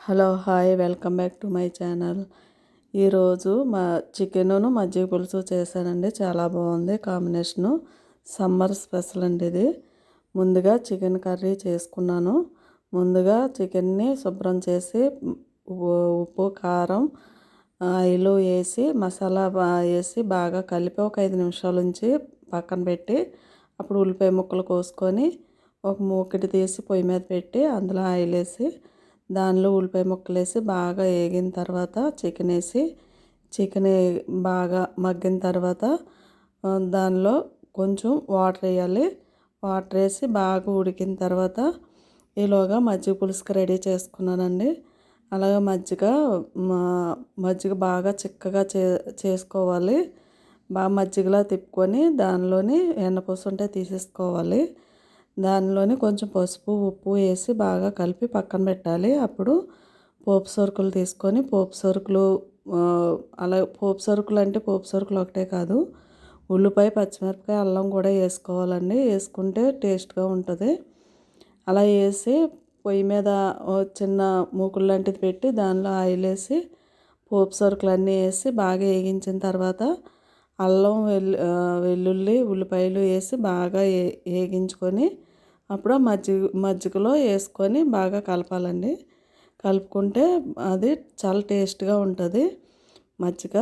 Hello hi welcome back to my channel. ఈరోజు మా chicken మజ్జిగ పులుసు చేశానండి. చాలా బాగుంది కాంబినేషను. సమ్మర్ స్పెషల్ అండి ఇది. ముందుగా చికెన్ కర్రీ చేసుకున్నాను. ముందుగా చికెన్ని శుభ్రం చేసి ఉప్పు కారం ఆయిల్ వేసి మసాలా వేసి బాగా కలిపి ఒక ఐదు నిమిషాల నుంచి పక్కన పెట్టి అప్పుడు ఉల్లిపాయ ముక్కలు కోసుకొని ఒక మూకిటి తీసి పొయ్యి మీద పెట్టి అందులో ఆయిల్ వేసి దానిలో ఉల్లిపాయ ముక్కలు వేసి బాగా వేగిన తర్వాత చికెన్ వేసి చికెన్ బాగా మగ్గిన తర్వాత దానిలో కొంచెం వాటర్ వేయాలి. వాటర్ వేసి బాగా ఉడికిన తర్వాత ఈలోగా మజ్జిగ పులుసుకి రెడీ చేసుకున్నానండి. అలాగే మజ్జిగ మజ్జిగ బాగా చిక్కగా చే చేసుకోవాలి. బాగా మజ్జిగలా తిప్పుకొని దానిలోని ఎన్నపూస ఉంటే తీసేసుకోవాలి. దానిలోని కొంచెం పసుపు ఉప్పు వేసి బాగా కలిపి పక్కన పెట్టాలి. అప్పుడు పోపు సరుకులు తీసుకొని పోపు సరుకులు అలా పోపు సరుకులు అంటే పోపు సరుకులు ఒకటే కాదు ఉల్లిపాయ పచ్చిమిరపకాయ అల్లం కూడా వేసుకోవాలండి. వేసుకుంటే టేస్ట్గా ఉంటుంది. అలా వేసి పొయ్యి మీద చిన్న మూకుడు లాంటిది పెట్టి దానిలో ఆయిల్ వేసి పోపు సరుకులు అన్నీ వేసి బాగా వేగించిన తర్వాత అల్లం వెల్లు వెల్లుల్లి ఉల్లిపాయలు వేసి బాగా ఏ వేగించుకొని అప్పుడు మజ్జిగ మజ్జిగలో వేసుకొని బాగా కలపాలండి. కలుపుకుంటే అది చాలా టేస్ట్గా ఉంటుంది మజ్జిగ.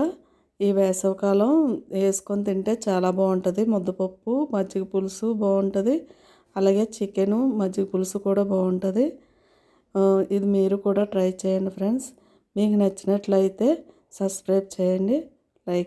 ఈ వేసవికాలం వేసుకొని తింటే చాలా బాగుంటుంది. ముద్దపప్పు మజ్జిగ పులుసు బాగుంటుంది. అలాగే చికెను మజ్జిగ పులుసు కూడా బాగుంటుంది. ఇది మీరు కూడా ట్రై చేయండి ఫ్రెండ్స్. మీకు నచ్చినట్లయితే సబ్స్క్రైబ్ చేయండి. లైక్